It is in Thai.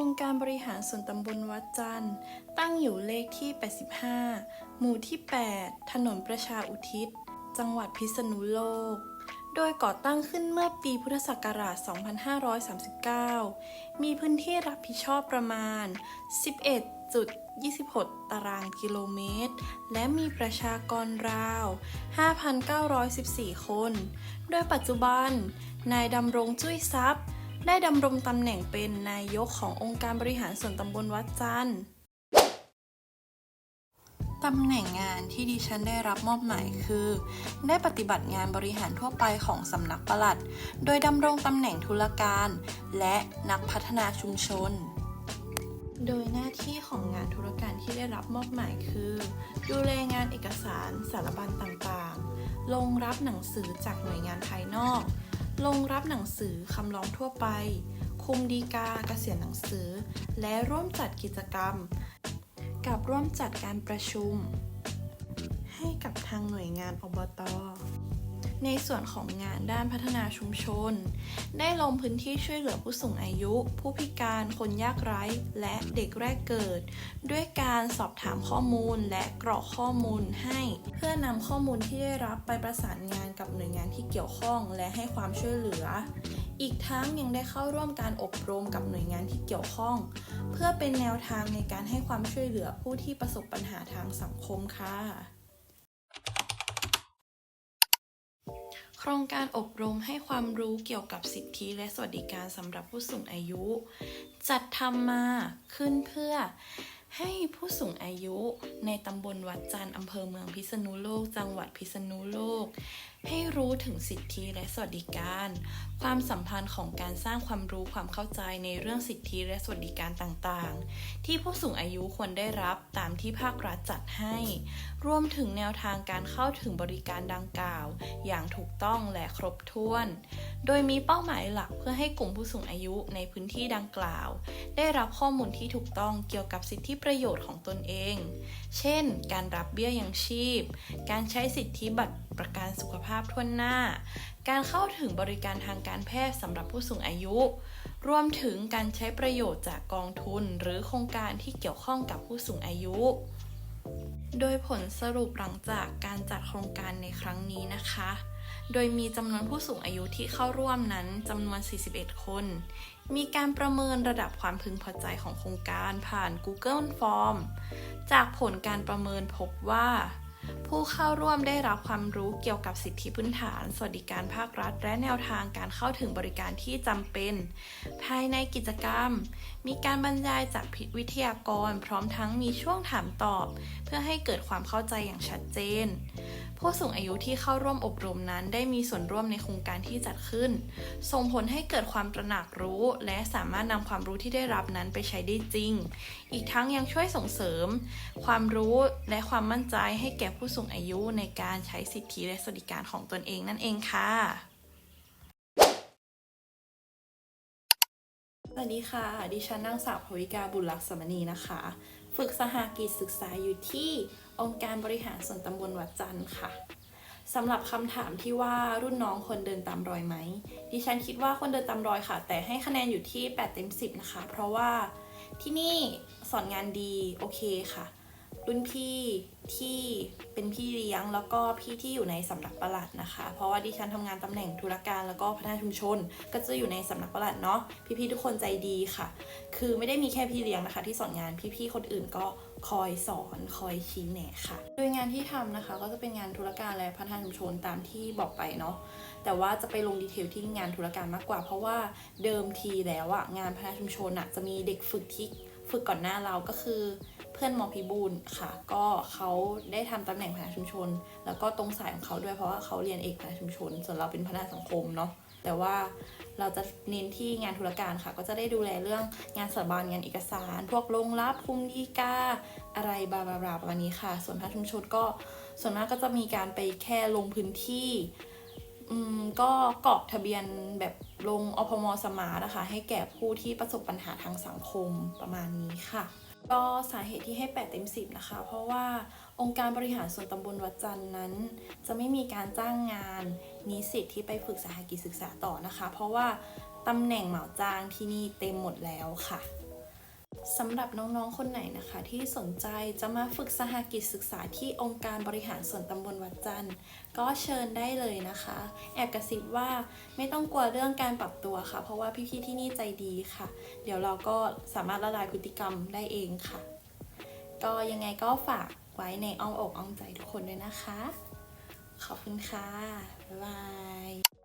องค์การบริหารส่วนตำบลวัดจันทร์ ตั้งอยู่เลขที่ 85 หมู่ที่ 8 ถนนประชาอุทิศ จังหวัดพิษณุโลก โดยก่อตั้งขึ้นเมื่อปีพุทธศักราช 2539 มีพื้นที่รับผิดชอบประมาณ 11.26 ตารางกิโลเมตร และมีประชากรราว 5,914 คน โดยปัจจุบัน นายดำรงจุ้ยทรัพย์ ได้ดำรงตำแหน่งเป็นนายกขององค์การบริหารส่วนตำบลวัดจันทร์ตำแหน่งงานที่ดิฉันได้รับมอบหมายคือ ได้ปฏิบัติงานบริหารทั่วไปของสำนักปลัด โดยดำรงตำแหน่งธุรการ และนักพัฒนาชุมชน โดยหน้าที่ของงานธุรการที่ได้รับมอบหมายคือ ดูแลงานเอกสารสารบัญต่างๆ ลงรับหนังสือจากหน่วยงานภายนอก ลงรับหนังสือคำร้องทั่วไป คุมดีกาเกษียณหนังสือ และร่วมจัดกิจกรรม กับร่วมจัดการประชุม ให้กับทางหน่วยงานอบต ในส่วนของงานด้านพัฒนาชุมชน ได้ลงพื้นที่ช่วยเหลือผู้สูงอายุ ผู้พิการคนยากไร้ และเด็กแรกเกิด ด้วยการสอบถามข้อมูลและกรอกข้อมูลให้ เพื่อนำข้อมูลที่ได้รับไปประสานงานกับหน่วยงานที่เกี่ยวข้องและให้ความช่วยเหลือ อีกทั้งยังได้เข้าร่วมการอบรมกับหน่วยงานที่เกี่ยวข้อง เพื่อเป็นแนวทางในการให้ความช่วยเหลือผู้ที่ประสบปัญหาทางสังคมค่ะ โครงการอบรมให้ความรู้เกี่ยวกับสิทธิและสวัสดิการสำหรับผู้สูงอายุ จัดทำมาขึ้นเพื่อ ให้ผู้สูงอายุในตำบลวัดจันทร์อำเภอเมืองพิษณุโลก จังหวัดพิษณุโลก ให้รู้ถึงสิทธิและสวัสดิการ ความสัมพันธ์ของการสร้างความรู้ความเข้าใจในเรื่องสิทธิและสวัสดิการต่างๆ ที่ผู้สูงอายุควรได้รับตามที่ภาครัฐจัดให้ รวมถึงแนวทางการเข้าถึงบริการดังกล่าว อย่างถูกต้องและครบถ้วน โดยมีเป้าหมายหลักเพื่อให้กลุ่มผู้สูงอายุในพื้นที่ดังกล่าว ได้รับข้อมูลที่ถูกต้องเกี่ยวกับสิทธิประโยชน์ของตนเอง เช่น การรับเบี้ยยังชีพ การใช้สิทธิบัตรประกันสุขภาพทั่วหน้า การเข้าถึงบริการทางการแพทย์สำหรับผู้สูงอายุ รวมถึงการใช้ประโยชน์จากกองทุน หรือโครงการที่เกี่ยวข้องกับผู้สูงอายุโดยผลสรุปหลังจากการจัดโครงการในครั้งนี้นะคะ โดยมีจำนวนผู้สูงอายุที่เข้าร่วมนั้นจำนวน 41 คน มีการประเมินระดับความพึงพอใจของโครงการผ่าน Google Form จากผลการประเมินพบว่า ผู้เข้าร่วมได้รับความรู้เกี่ยวกับสิทธิพื้นฐาน สวัสดิการภาครัฐ และแนวทางการเข้าถึงบริการที่จำเป็น ภายในกิจกรรม มีการบรรยายจากวิทยากร พร้อมทั้งมีช่วงถามตอบ เพื่อให้เกิดความเข้าใจอย่างชัดเจน ผู้สูงอายุที่เข้าร่วมอบรมนั้น ได้มีส่วนร่วมในโครงการที่จัดขึ้น ส่งผลให้เกิดความตระหนักรู้ และสามารถนำความรู้ที่ได้รับนั้นไปใช้ได้จริง อีกทั้งยังช่วยส่งเสริม ความรู้และความมั่นใจให้แก่ผู้สูงอายุในการใช้สิทธิและสวัสดิการของตนเองนั่นเองค่ะ สวัสดีค่ะ ดิฉันนางสาวภวิกาบุญลักษมณีนะคะ ฝึกสหกิจศึกษาอยู่ที่องค์การบริหารส่วนตำบลวัดจันทร์ค่ะสำหรับคำถามที่ว่ารุ่นน้องควรเดินตามรอยไหม ดิฉันคิดว่าควรเดินตามรอยค่ะ แต่ให้คะแนนอยู่ที่ 8 เต็ม 10 นะคะ เพราะว่าที่นี่สอนงานดีโอเคค่ะ รุ่นพี่ที่เป็นพี่เลี้ยงแล้วก็พี่ที่อยู่ในสำนักประหลัดนะคะ เพราะว่าดิฉันทำงานตำแหน่งธุรการแล้วก็พัฒนาชุมชน ก็จะอยู่ในสำนักประหลัดเนาะพี่ๆทุกคนใจดีค่ะ คือไม่ได้มีแค่พี่เลี้ยงนะคะ ที่สอนงานพี่ๆคนอื่นก็คอยสอนคอยชี้แนะค่ะ โดยงานที่ทำนะคะ ก็จะเป็นงานธุรการและพัฒนาชุมชนตามที่บอกไปเนาะแต่ว่าจะไปลงดีเทลที่งานธุรการมากกว่า เพราะว่าเดิมทีแล้วอะงานพัฒนาชุมชนอะจะมีเด็กฝึกที่ ฝึกก่อนหน้าเราก็คือเพื่อนมอพิบูลค่ะ ก็เขาได้ทำตำแหน่งพัฒนาชุมชน แล้วก็ตรงสายของเขาด้วยเพราะว่าเขาเรียนเอกพัฒนาชุมชน ส่วนเราเป็นพัฒนาสังคมเนาะแต่ว่าเราจะเน้นที่งานธุรการค่ะ ก็จะได้ดูแลเรื่องงานสถาบันงานเอกสาร พวกลงรับคุมดีกาอะไรบาบาบาประมาณนี้ค่ะ ส่วนพัฒนาชุมชนก็ส่วนมากก็จะมีการไปแค่ลงพื้นที่ อืมก็กรอกทะเบียนแบบลงอพมสมาร์ทนะคะ ให้แก่ผู้ที่ประสบปัญหาทางสังคมประมาณนี้ค่ะ ก็สาเหตุที่ให้ 8 เต็ม 10 นะคะ เพราะว่าองค์การบริหารส่วนตำบลวัดจันทร์นั้น จะไม่มีการจ้างงานนิสิตที่ไปฝึกสหกิจศึกษาต่อนะคะ เพราะว่าตำแหน่งเหมาจ้างที่นี่เต็มหมดแล้วค่ะ สำหรับน้องๆ คนไหนนะคะ ที่สนใจจะมาฝึกสหกิจศึกษาที่องค์การบริหารส่วนตำบลวัดจันทร์ก็เชิญได้เลยนะคะ แอบกระซิบว่าไม่ต้องกลัวเรื่องการปรับตัวค่ะ เพราะว่าพี่ๆที่นี่ใจดีค่ะ เดี๋ยวเราก็สามารถละลายพฤติกรรมได้เองค่ะ ก็ยังไงก็ฝากไว้ในอ้อมอกอ้อมใจทุกคนด้วยนะคะ ขอบคุณค่ะ บ๊ายบาย